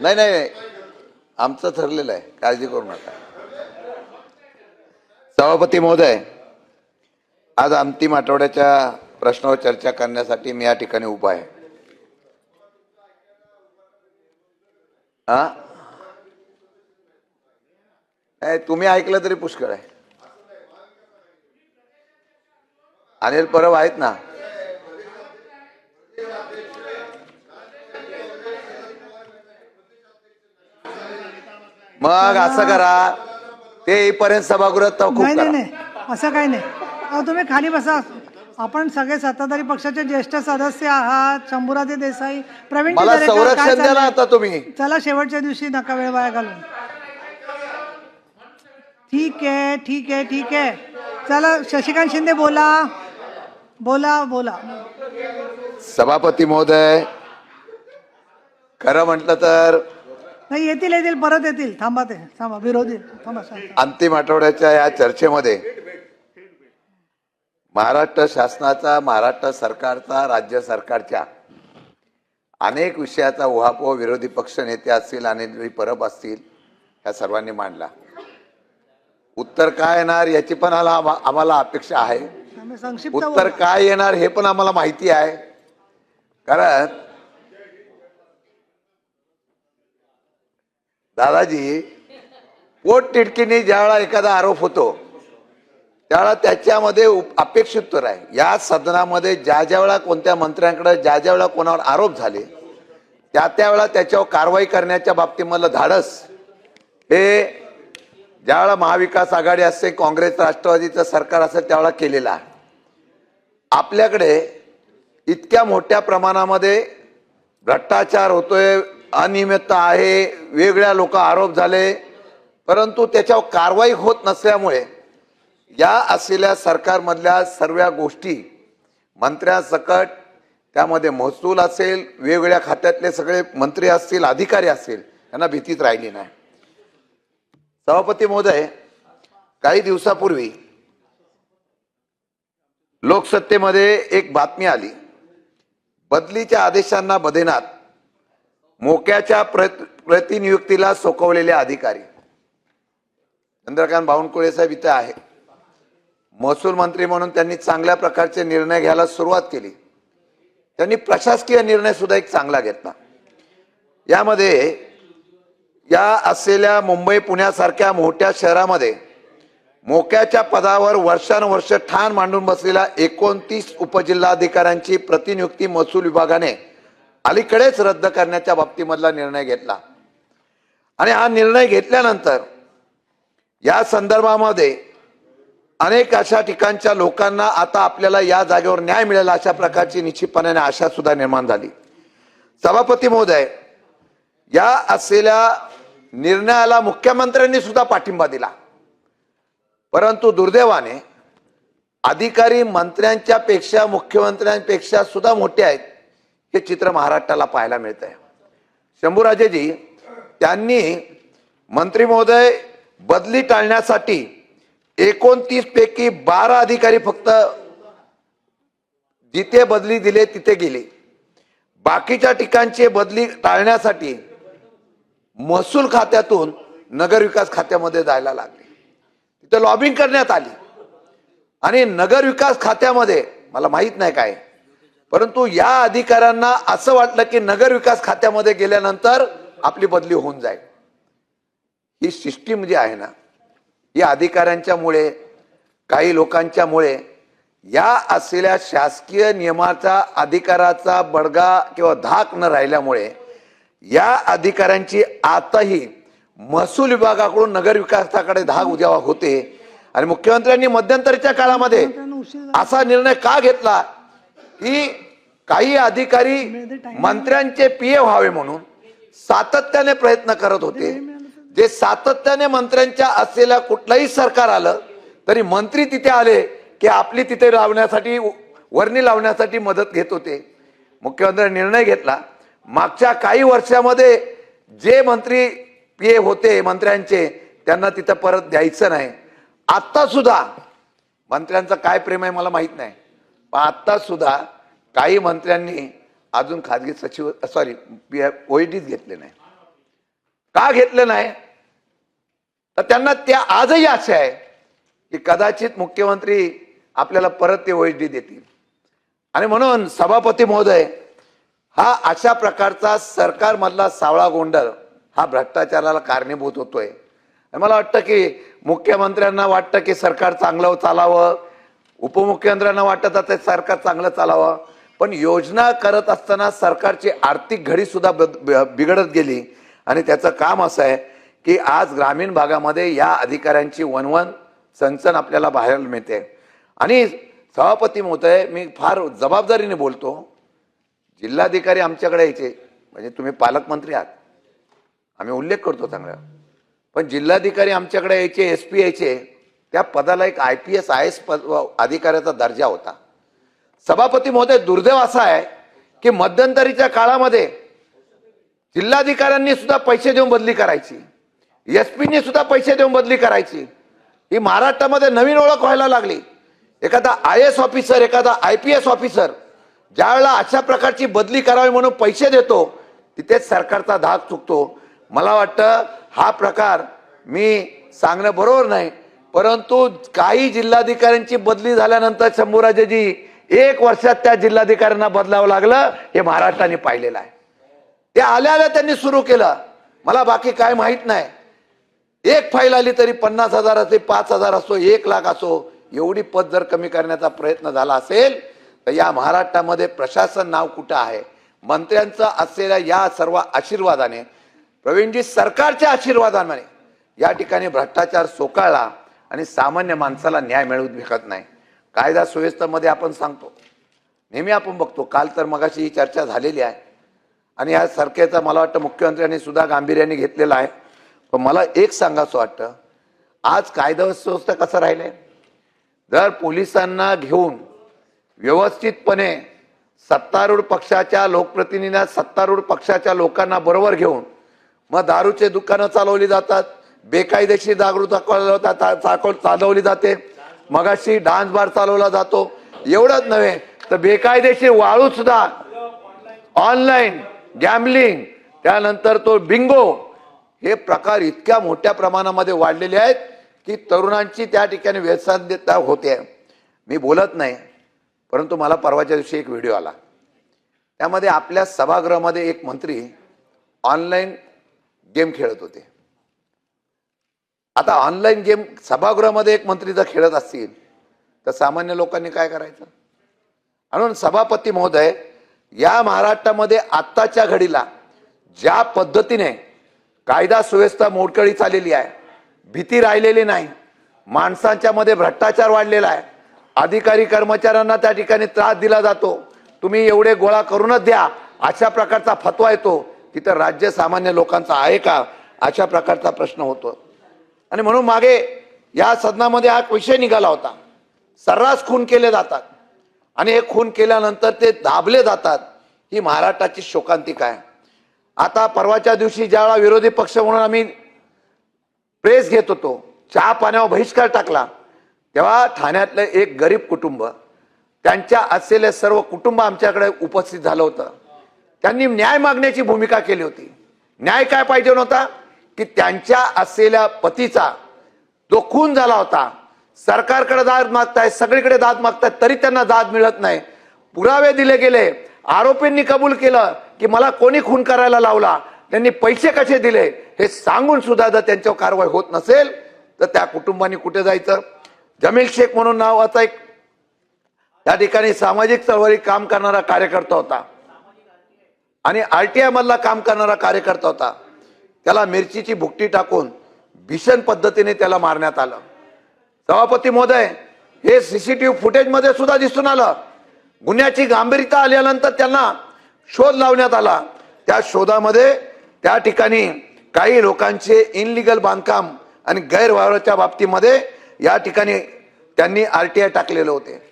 नाही नाही आमचं ठरलेलं आहे. काळजी करू नका. सभापती महोदय आज अंतिम आठवड्याच्या प्रश्नावर चर्चा करण्यासाठी मी या ठिकाणी उभा आहे. हा नाही तुम्ही ऐकलं तरी पुष्कळ आहे. अनिल परब आहेत ना? मग असं करा. ते येईपर्यंत सभागृहात तहकूब नाही नाही करा. नाही. असं काही नाही. अहो तुम्ही खाली बसा. आपण सगळे सत्ताधारी पक्षाचे ज्येष्ठ सदस्य आहात. शंभूराजे देसाई प्रवीण मला दरेकर, काय संरक्षण द्या ना चाललंय? आता तुम्ही. चला शेवटच्या दिवशी नका वेळ वाया घालून ठीक आहे ठीक आहे ठीक आहे. चला शशिकांत शिंदे बोला. बोला बोला. सभापती महोदय खरं म्हटलं तर नाही येतील येतील परत येतील. थांबा ते थांबा विरोधी. थांबा. अंतिम आठवड्याच्या या चर्चेमध्ये महाराष्ट्र शासनाचा महाराष्ट्र सरकारचा राज्य सरकारच्या अनेक विषयाचा उहापोह विरोधी पक्ष नेते असतील आणि परब असतील ह्या सर्वांनी मांडला. उत्तर काय येणार याची पण आम्हाला अपेक्षा आहे. उत्तर. काय येणार हे पण आम्हाला माहिती आहे. कारण दादाजी पोट तिडकीने ज्यावेळा एखादा आरोप होतो त्यावेळा त्याच्यामध्ये उप- अपेक्षित उत्तर आहे. या सदनामध्ये ज्या ज्या वेळा कोणत्या मंत्र्यांकडे ज्या ज्या वेळा कोणावर आरोप झाले त्या त्यावेळा त्याच्यावर कारवाई करण्याच्या बाबतीमधलं धाडस हे ज्यावेळा महाविकास आघाडी असते काँग्रेस राष्ट्रवादीचं सरकार असेल त्यावेळा केलेलं आहे. आपल्याकडे इतक्या मोठ्या प्रमाणामध्ये भ्रष्टाचार होतोय अनियमितता आहे वेगळ्या लोक आरोप झाले परंतु त्याच्यावर कारवाई होत नसल्यामुळे या असलेल्या सरकारमधल्या सर्व गोष्टी मंत्र्यासकट त्यामध्ये महसूल असेल वेगवेगळ्या खात्यातले सगळे मंत्री असतील अधिकारी असतील यांना भीतीत राहिली नाही. सभापती महोदय काही दिवसापूर्वी लोकसत्तेमध्ये एक बातमी आली. बदलीच्या आदेशांना बदेनात मोक्याच्या प्रत- प्रतिनियुक्तीला सोकवलेले अधिकारी. चंद्रकांत बावनकुळे साहेब इथे आहे. महसूल मंत्री म्हणून त्यांनी चांगल्या प्रकारचे निर्णय घ्यायला सुरुवात केली. त्यांनी प्रशासकीय निर्णय सुद्धा एक चांगला घेतला. यामध्ये या असलेल्या मुंबई पुण्यासारख्या मोठ्या शहरामध्ये मोक्याच्या पदावर वर्षानुवर्ष ठाण मांडून बसलेल्या एकोणतीस उपजिल्हाधिकाऱ्यांची प्रतिनियुक्ती महसूल विभागाने अलीकडेच रद्द करण्याच्या बाबतीमधला निर्णय घेतला. आणि हा निर्णय घेतल्यानंतर या संदर्भामध्ये अनेक अशा ठिकाणच्या लोकांना आता आपल्याला या जागेवर न्याय मिळेल अशा प्रकारची निश्चितपणाने आशा सुद्धा निर्माण झाली. सभापती महोदय या असलेल्या निर्णयाला मुख्यमंत्र्यांनी सुद्धा पाठिंबा दिला. परंतु दुर्दैवाने अधिकारी मंत्र्यांच्या पेक्षा मुख्यमंत्र्यांपेक्षा सुद्धा मोठे आहेत. हे चित्र महाराष्ट्राला पाहायला मिळत आहे शंभूराजेजी त्यांनी मंत्री महोदय बदली टाळण्यासाठी एकोणतीस पैकी बारा अधिकारी फक्त जिथे बदली दिले तिथे गेले. बाकीच्या ठिकाणचे बदली टाळण्यासाठी महसूल खात्यातून नगरविकास खात्यामध्ये जायला लागले. तिथे लॉबिंग करण्यात आली. आणि नगरविकास खात्यामध्ये मला माहीत नाही काय परंतु या अधिकाऱ्यांना असं वाटलं की नगरविकास खात्यामध्ये गेल्यानंतर आपली बदली होऊन जाईल. ही सिस्टीम जी आहे ना ही अधिकाऱ्यांच्यामुळे काही लोकांच्यामुळे या असलेल्या शासकीय नियमाचा अधिकाराचा बडगा किंवा धाक न राहिल्यामुळे या अधिकाऱ्यांची आताही महसूल विभागाकडून नगर विकासाकडे धाक उद्या होते. आणि मुख्यमंत्र्यांनी मध्यंतरीच्या काळामध्ये असा निर्णय का घेतला? की काही अधिकारी मंत्र्यांचे पीए व्हावे म्हणून सातत्याने प्रयत्न करत होते. जे सातत्याने मंत्र्यांच्या असलेल्या कुठलंही सरकार आलं तरी मंत्री तिथे आले की आपली तिथे लावण्यासाठी वर्णी लावण्यासाठी मदत घेत होते. मुख्यमंत्र्यांनी निर्णय घेतला. मागच्या काही वर्षामध्ये जे मंत्री पीए होते मंत्र्यांचे त्यांना तिथं परत द्यायचं नाही. आत्ता सुद्धा मंत्र्यांचं काय प्रेम आहे मला माहीत नाही. पण आत्ता सुद्धा काही मंत्र्यांनी अजून खाजगी सचिव सॉरी ओईडीच घेतले नाही. का घेतलं नाही? तर त्यांना त्या आजही आशा आहे की कदाचित मुख्यमंत्री आपल्याला परत ते ओएचडी देतील. आणि म्हणून सभापती महोदय हा अशा प्रकारचा सरकारमधला सावळा गोंडल हा भ्रष्टाचाराला कारणीभूत होतोय. मला वाटतं की मुख्यमंत्र्यांना वाटतं की सरकार चांगलं चालावं उपमुख्यमंत्र्यांना वाटत ते सरकार चांगलं चालावं. पण योजना करत असताना सरकारची आर्थिक घडी सुद्धा ब- बिघडत गेली. आणि त्याचं काम असं आहे की आज ग्रामीण भागामध्ये या अधिकाऱ्यांची वनवन चणचण आपल्याला बाहेर मिळते. आणि सभापती महोदय मी फार जबाबदारीने बोलतो. जिल्हाधिकारी आमच्याकडे यायचे. म्हणजे तुम्ही पालकमंत्री आहात. आम्ही उल्लेख करतो चांगला. पण जिल्हाधिकारी आमच्याकडे यायचे एस पी यायचे. त्या पदाला एक I P S I S पद अधिकाऱ्याचा दर्जा होता. सभापती महोदय दुर्दैव असा आहे की मध्यंतरीच्या काळामध्ये जिल्हाधिकाऱ्यांनी सुद्धा पैसे देऊन बदली करायची. एस पीनी सुद्धा पैसे देऊन बदली करायची. ही महाराष्ट्रामध्ये नवीन ओळख व्हायला लागली. एखादा आय एस ऑफिसर एखादा आय पी एस ऑफिसर ज्यावेळेला अशा प्रकारची बदली करावी म्हणून पैसे देतो तिथेच सरकारचा धाक चुकतो. मला वाटतं हा प्रकार मी सांगणं बरोबर नाही परंतु काही जिल्हाधिकाऱ्यांची बदली झाल्यानंतर शंभूराजेजी एक वर्षात त्या जिल्हाधिकाऱ्यांना बदलावं लागलं हे महाराष्ट्राने पाहिलेलं आहे. ते आल्या आल्या त्यांनी सुरू केलं. मला बाकी काय माहीत नाही. एक फाईल आली तरी पन्नास हजार असते पाच हजार असो एक लाख असो एवढी पद जर कमी करण्याचा प्रयत्न झाला असेल तर या महाराष्ट्रामध्ये प्रशासन नाव कुठं आहे? मंत्र्यांचं असलेल्या या सर्व आशीर्वादाने प्रवीणजी सरकारच्या आशीर्वादाने या ठिकाणी भ्रष्टाचार सोकाळला आणि सामान्य माणसाला न्याय मिळवून शकत नाही. कायदा सुव्यवस्थेमध्ये आपण सांगतो. नेहमी आपण बघतो काल तर मगाशी ही चर्चा झालेली आहे. आणि या सरकारचा मला वाटतं मुख्यमंत्र्यांनी सुद्धा गांभीर्याने घेतलेला आहे. पण मला एक सांगायचं वाटतं आज कायदा सुव्यवस्था कसं राहिले जर पोलिसांना घेऊन व्यवस्थितपणे सत्तारूढ पक्षाच्या लोकप्रतिनिधींना सत्तारूढ पक्षाच्या लोकांना बरोबर घेऊन मग दारूचे दुकानं चालवली जातात बेकायदेशीर जागृत चालवली जाते मगाशी डान्स बार चालवला जातो. एवढंच नव्हे तर बेकायदेशीर वाळू सुद्धा ऑनलाईन गॅमलिंग त्यानंतर तो बिंगो हे प्रकार इतक्या मोठ्या प्रमाणामध्ये वाढलेले आहेत की तरुणांची त्या ठिकाणी व्यसनता होते. मी बोलत नाही परंतु मला परवाच्या दिवशी एक व्हिडिओ आला. त्यामध्ये आपल्या सभागृहामध्ये एक मंत्री ऑनलाईन गेम खेळत होते. आता ऑनलाईन गेम सभागृहामध्ये एक मंत्री जर खेळत असतील तर सामान्य लोकांनी काय करायचं? म्हणून सभापती महोदय या महाराष्ट्रामध्ये आत्ताच्या घडीला ज्या पद्धतीने कायदा सुव्यवस्था मोडकळी चाललेली आहे भीती राहिलेली नाही माणसांच्या मध्ये भ्रष्टाचार वाढलेला आहे अधिकारी कर्मचाऱ्यांना त्या ठिकाणी त्रास दिला जातो तुम्ही एवढे गोळा करूनच द्या अशा प्रकारचा फतवा येतो तिथं राज्य सामान्य लोकांचा आहे का? अशा प्रकारचा प्रश्न होतो. आणि म्हणून मागे या सदनामध्ये हा विषय निघाला होता. सर्रास खून केले जातात. आणि हे खून केल्यानंतर ते दाबले जातात. ही महाराष्ट्राची शोकांतिका आहे आता परवाच्या दिवशी ज्यावेळा विरोधी पक्ष म्हणून आम्ही प्रेस घेत होतो चहा पाण्यावर बहिष्कार टाकला तेव्हा ठाण्यातलं एक गरीब कुटुंब त्यांच्या असलेले सर्व कुटुंब आमच्याकडे उपस्थित झालं होतं. त्यांनी न्याय मागण्याची भूमिका केली होती. न्याय काय पाहिजे नव्हता? की त्यांच्या असलेल्या पतीचा जो खून झाला होता सरकारकडे दाद मागताय सगळीकडे दाद मागतायत तरी त्यांना दाद मिळत नाही. पुरावे दिले गेले आरोपींनी कबूल केलं की मला कोणी खून करायला लावला त्यांनी पैसे कसे दिले हे सांगून सुद्धा जर त्यांच्यावर कारवाई होत नसेल तर त्या कुटुंबानी कुठे जायचं? जमील शेख म्हणून नावाचा एक त्या ठिकाणी सामाजिक चळवळीत काम करणारा कार्यकर्ता होता. आणि आरटीआय मधला काम करणारा कार्यकर्ता होता. त्याला मिरचीची भुकटी टाकून भीषण पद्धतीने त्याला मारण्यात आलं. सभापती महोदय हे सीसीटीव्ही व्ही फुटेजमध्ये सुद्धा दिसून आलं. गुन्ह्याची गांभीर्यता आल्यानंतर त्यांना शोध लावण्यात आला. त्या शोधामध्ये त्या ठिकाणी काही लोकांचे इनलिगल बांधकाम आणि गैरव्यवहाराच्या बाबतीमध्ये या ठिकाणी त्यांनी आर टी आय टाकलेले होते.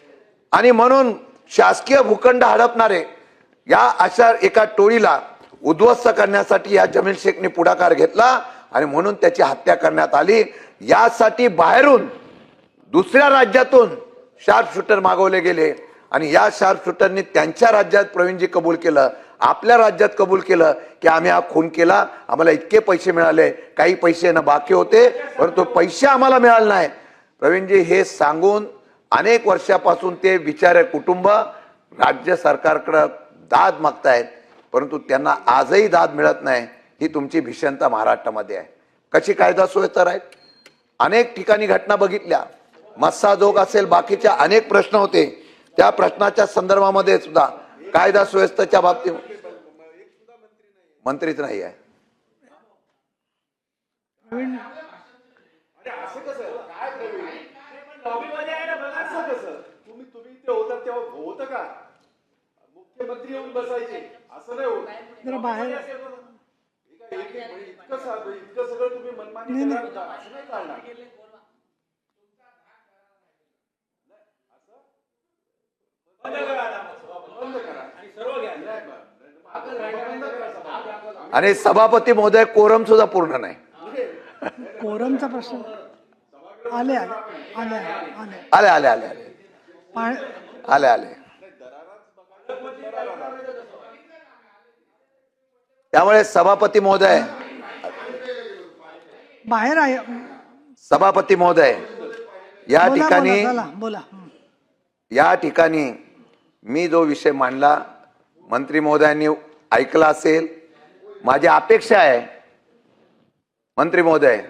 आणि म्हणून शासकीय भूखंड हडपणारे या अशा एका टोळीला उद्ध्वस्त करण्यासाठी या जमील शेखने पुढाकार घेतला आणि म्हणून त्याची हत्या करण्यात आली. यासाठी बाहेरून दुसऱ्या राज्यातून शार्प शूटर मागवले गेले. आणि या शार्प शूटरनी त्यांच्या राज्यात प्रवीणजी कबूल केलं. आपल्या राज्यात कबूल केलं की आम्ही हा खून केला. आम्हाला इतके पैसे मिळाले. काही पैसे ना बाकी होते परंतु पैसे आम्हाला मिळाले नाही. प्रवीणजी हे सांगून अनेक वर्षापासून ते बिचारे कुटुंब राज्य सरकारकडं दाद मागतायत. परंतु त्यांना आजही दाद मिळत नाही ही तुमची भीषणता महाराष्ट्रामध्ये आहे. कशी कायदा सुव्यवस्था आहेत? अनेक ठिकाणी घटना बघितल्या. मस्साजोग असेल बाकीच्या अनेक प्रश्न होते. त्या प्रश्नाच्या संदर्भामध्ये सुद्धा कायदा सुव्यवस्थेच्या बाबतीत मंत्रीच नाही आहे. प्रवीण असं कसं? तुम्ही तुम्ही ते होता तेव्हा होतं का? मुख्यमंत्री येऊन बसायचे. असं नाही होत. जरा बाहेर. म्हणजे इतकं इतकं सगळं तुम्ही मनमानी? असं नाही चालणार. बंद करा बंद करा. सभा. आणि सभापती महोदय कोरम सुद्धा पूर्ण नाही. कोरमचा प्रश्न आले आले. आले आले आले. आले आले आले. त्यामुळे सभापती महोदय. बाहेर आहे. सभापती महोदय या बोला ठिकाणी बोला. चला, बोला. या ठिकाणी मी जो विषय मांडला मंत्री महोदयांनी ऐकला असेल माझी अपेक्षा आहे मंत्री महोदय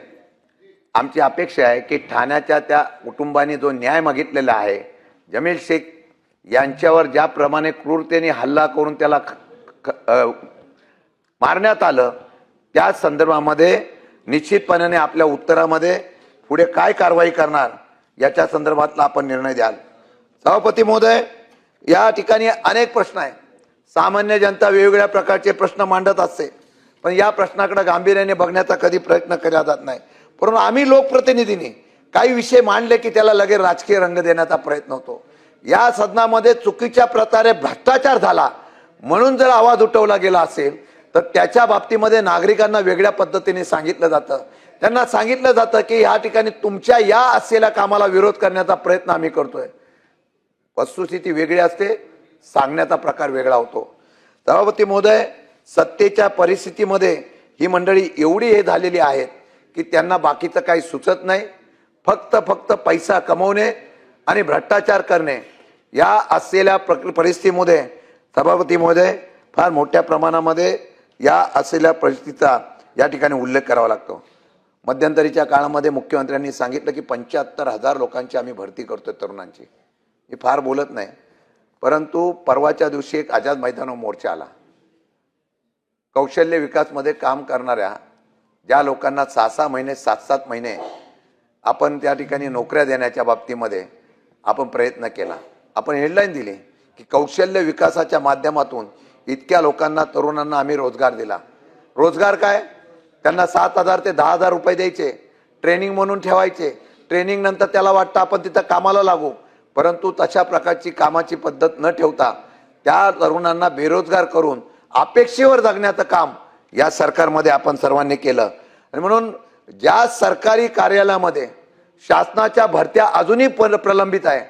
आमची अपेक्षा आहे की ठाण्याच्या त्या कुटुंबाने जो न्याय मागितलेला आहे जमील शेख यांच्यावर ज्याप्रमाणे क्रूरतेने हल्ला करून त्याला ख- ख- मारण्यात आलं त्या संदर्भामध्ये निश्चितपणाने आपल्या उत्तरामध्ये पुढे काय कारवाई करणार याच्या संदर्भातला आपण निर्णय द्याल. सभापती महोदय या ठिकाणी अनेक प्रश्न आहे सामान्य जनता वेगवेगळ्या प्रकारचे प्रश्न मांडत असते पण या प्रश्नाकडे गांभीर्याने बघण्याचा कधी प्रयत्न केला जात नाही. परंतु आम्ही लोकप्रतिनिधींनी काही विषय मांडले की त्याला लगेच राजकीय रंग देण्याचा प्रयत्न होतो. या सदनामध्ये चुकीच्या प्रकारे भ्रष्टाचार झाला. म्हणून जर आवाज उठवला गेला असेल तर त्याच्या बाबतीमध्ये नागरिकांना वेगळ्या पद्धतीने सांगितलं जातं. त्यांना सांगितलं जातं की या ठिकाणी तुमच्या या असलेल्या कामाला विरोध करण्याचा प्रयत्न आम्ही करतोय. वस्तुस्थिती वेगळी असते सांगण्याचा प्रकार वेगळा होतो. सभापती महोदय सत्तेच्या परिस्थितीमध्ये ही मंडळी एवढी हे झालेली आहेत की त्यांना बाकीचं काही सुचत नाही. फक्त फक्त पैसा कमवणे आणि भ्रष्टाचार करणे या असलेल्या प्रक परिस्थितीमध्ये सभापती महोदय फार मोठ्या प्रमाणामध्ये या असलेल्या परिस्थितीचा या ठिकाणी उल्लेख करावा लागतो. मध्यंतरीच्या काळामध्ये मुख्यमंत्र्यांनी सांगितलं की पंच्याहत्तर हजार लोकांची आम्ही भरती करतोय तरुणांची. मी फार बोलत नाही. परंतु परवाच्या दिवशी एक आझाद मैदान मोर्चा आला. कौशल्य विकासमध्ये काम करणाऱ्या ज्या लोकांना सहा सहा महिने सात सात महिने आपण त्या ठिकाणी नोकऱ्या देण्याच्या बाबतीमध्ये आपण प्रयत्न केला. आपण हेडलाईन दिली की कौशल्य विकासाच्या माध्यमातून इतक्या लोकांना तरुणांना आम्ही रोजगार दिला. रोजगार काय? त्यांना सात हजार ते दहा हजार रुपये द्यायचे. ट्रेनिंग म्हणून ठेवायचे. ट्रेनिंग नंतर त्याला वाटतं आपण तिथं कामाला लागू. परंतु तशा प्रकारची कामाची पद्धत न ठेवता त्या तरुणांना बेरोजगार करून अपेक्षेवर जगण्याचं काम या सरकारमध्ये आपण सर्वांनी केलं. आणि म्हणून ज्या सरकारी कार्यालयामध्ये शासनाच्या भरत्या अजूनही प्रलंबित आहे.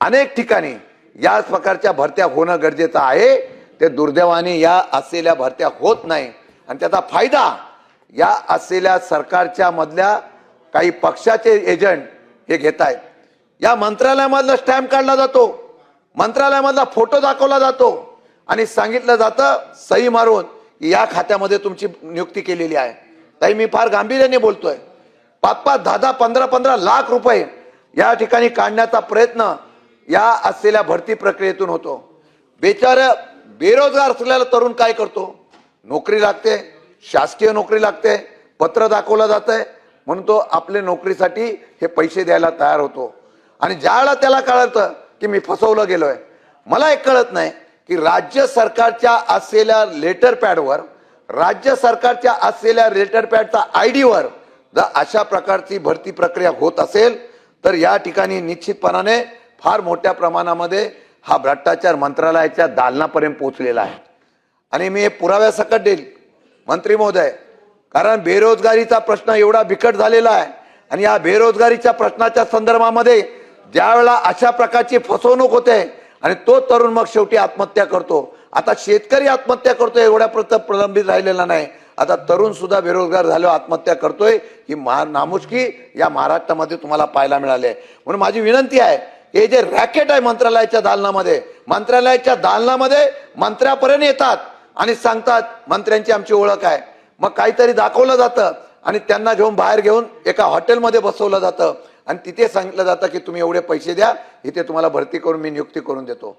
अनेक ठिकाणी याच प्रकारच्या भरत्या होणं गरजेचं आहे. ते दुर्दैवाने या असलेल्या भरत्या होत नाही. आणि त्याचा फायदा या असलेल्या सरकारच्या मधल्या काही पक्षाचे एजंट हे घेत आहेत. या मंत्रालयामधला स्टॅम्प काढला जातो. मंत्रालयामधला फोटो दाखवला जातो. आणि सांगितलं जातं सही मारून या खात्यामध्ये तुमची नियुक्ती केलेली आहे. ताई मी फार गांभीर्याने बोलतोय. पाच पाच दहा दहा पंधरा पंधरा लाख रुपये या ठिकाणी काढण्याचा प्रयत्न या असलेल्या भरती प्रक्रियेतून होतो. बेचार बेरोजगार असलेला तरुण काय करतो? नोकरी लागते शासकीय नोकरी लागते पत्र दाखवलं जातंय म्हणून तो आपले नोकरीसाठी हे पैसे द्यायला तयार होतो. आणि ज्यावेळेला त्याला कळतं की मी फसवलं गेलोय मला एक कळत नाही की राज्य सरकारच्या असलेल्या लेटर पॅडवर राज्य सरकारच्या असलेल्या लेटर पॅडचा आय डीवर जर अशा प्रकारची भरती प्रक्रिया होत असेल तर या ठिकाणी निश्चितपणाने फार मोठ्या प्रमाणामध्ये हा भ्रष्टाचार मंत्रालयाच्या दालनापर्यंत पोहोचलेला आहे. आणि मी हे पुराव्यासकट देईल मंत्री महोदय कारण बेरोजगारीचा प्रश्न एवढा बिकट झालेला आहे आणि या बेरोजगारीच्या प्रश्नाच्या संदर्भामध्ये ज्यावेळेला अशा प्रकारची फसवणूक होते आणि तो तरुण मग शेवटी आत्महत्या करतो. आता शेतकरी आत्महत्या करतो एवढ्या प्रत प्रलंबित राहिलेला नाही. आता तरुण सुद्धा बेरोजगार झाल्यावर आत्महत्या करतोय ही मा नामुष्की या महाराष्ट्रामध्ये तुम्हाला पाहायला मिळाले. म्हणून माझी विनंती आहे हे जे रॅकेट आहे मंत्रालयाच्या दालनामध्ये मंत्रालयाच्या दालनामध्ये मंत्र्यापर्यंत येतात आणि सांगतात मंत्र्यांची आमची ओळख आहे. मग काहीतरी दाखवलं जातं आणि त्यांना घेऊन बाहेर घेऊन एका हॉटेलमध्ये बसवलं जातं. आणि तिथे सांगितलं जातं की तुम्ही एवढे पैसे द्या इथे तुम्हाला भरती करून मी नियुक्ती करून देतो.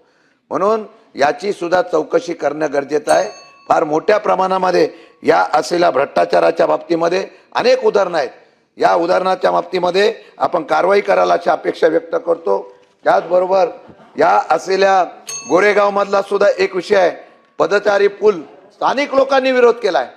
म्हणून याची सुद्धा चौकशी करणं गरजेचं आहे. फार मोठ्या प्रमाणामध्ये या असलेल्या भ्रष्टाचाराच्या बाबतीमध्ये अनेक उदाहरणं आहेत. या उदाहरणाच्या बाबतीमध्ये आपण कारवाई करायला अशी अपेक्षा व्यक्त करतो. त्याचबरोबर या असलेल्या गोरेगाव मधला सुद्धा एक विषय आहे. पदचारी पूल स्थानिक लोकांनी विरोध केलाय.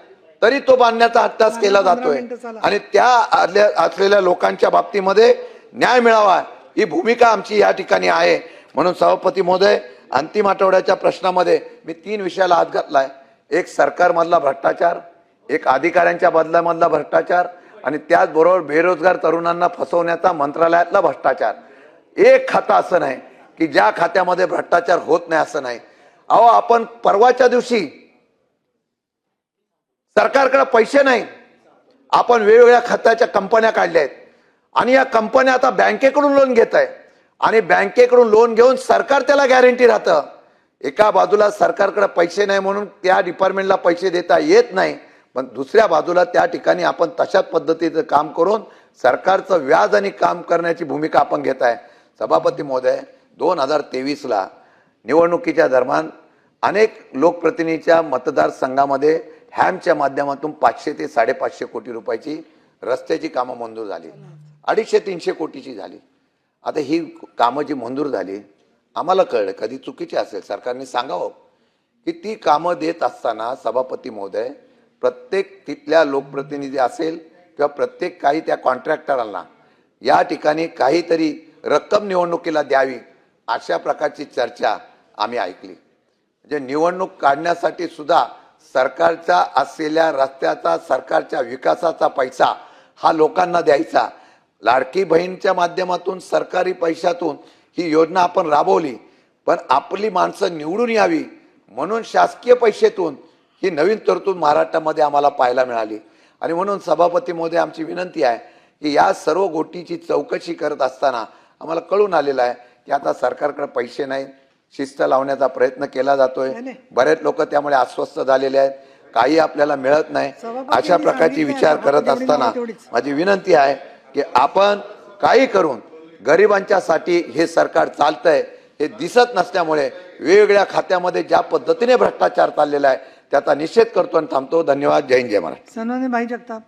तरी तो बांधण्याचा हट्टास केला जातोय. आणि त्या आदल्या- असलेल्या लोकांच्या बाबतीमध्ये न्याय मिळावा ही भूमिका आमची या ठिकाणी आहे. म्हणून सभापती महोदय अंतिम आठवड्याच्या प्रश्नामध्ये मी तीन विषयाला हात घातलाय. एक सरकारमधला भ्रष्टाचार एक अधिकाऱ्यांच्या बदलामधला भ्रष्टाचार आणि त्याचबरोबर बेरोजगार तरुणांना फसवण्याचा मंत्रालयातला भ्रष्टाचार. एक खातं असं नाही की ज्या खात्यामध्ये भ्रष्टाचार होत नाही असं नाही. अहो आपण परवाच्या दिवशी सरकारकडे पैसे नाही. आपण वेगवेगळ्या खात्याच्या कंपन्या काढल्या आहेत. आणि या कंपन्या आता बँकेकडून लोन घेत आहे आणि बँकेकडून लोन घेऊन सरकार त्याला गॅरंटी राहतं. एका बाजूला सरकारकडे पैसे नाही म्हणून त्या डिपार्टमेंटला पैसे देता येत नाही पण दुसऱ्या बाजूला त्या ठिकाणी आपण तशाच पद्धतीचं काम करून सरकारचं व्याज आणि काम करण्याची भूमिका आपण घेत आहे. सभापती महोदय दोन हजार तेवीसला निवडणुकीच्या दरम्यान अनेक लोकप्रतिनिधीच्या मतदारसंघामध्ये हॅमच्या माध्यमातून पाचशे ते साडेपाचशे कोटी रुपयाची रस्त्याची कामं मंजूर झाली. अडीचशे तीनशे कोटीची झाली. आता ही कामं जी मंजूर झाली आम्हाला कळलं कधी चुकीची असेल. सरकारने सांगावं की ती कामं देत असताना सभापती महोदय प्रत्येक तिथल्या लोकप्रतिनिधी असेल किंवा प्रत्येक काही त्या कॉन्ट्रॅक्टरांना या ठिकाणी काहीतरी रक्कम निवडणुकीला द्यावी अशा प्रकारची चर्चा आम्ही ऐकली. म्हणजे निवडणूक काढण्यासाठी सुद्धा सरकारचा असलेल्या रस्त्याचा सरकारच्या विकासाचा पैसा हा लोकांना द्यायचा. लाडकी बहीणच्या माध्यमातून सरकारी पैशातून ही योजना आपण राबवली पण आपली माणसं निवडून यावी म्हणून शासकीय पैशातून ही नवीन तरतूद महाराष्ट्रामध्ये आम्हाला पाहायला मिळाली आणि म्हणून सभापती महोदय आमची विनंती आहे की या सर्व गोष्टीची चौकशी करत असताना आम्हाला कळून आलेलं आहे की आता सरकारकडे पैसे नाहीत शिस्त लावण्याचा प्रयत्न केला जातोय. बरेच लोक त्यामुळे अस्वस्थ झालेले आहेत काही आपल्याला मिळत नाही अशा प्रकारची विचार करत असताना. माझी विनंती आहे की आपण काही करून गरिबांच्यासाठी हे सरकार चालतंय हे दिसत नसल्यामुळे वेगवेगळ्या खात्यामध्ये ज्या पद्धतीने भ्रष्टाचार चाललेला आहे त्याचा निषेध करतो आणि थांबतो. धन्यवाद. जय हिंद जय महाराष्ट्र. सन्मान्य भाई जगताप.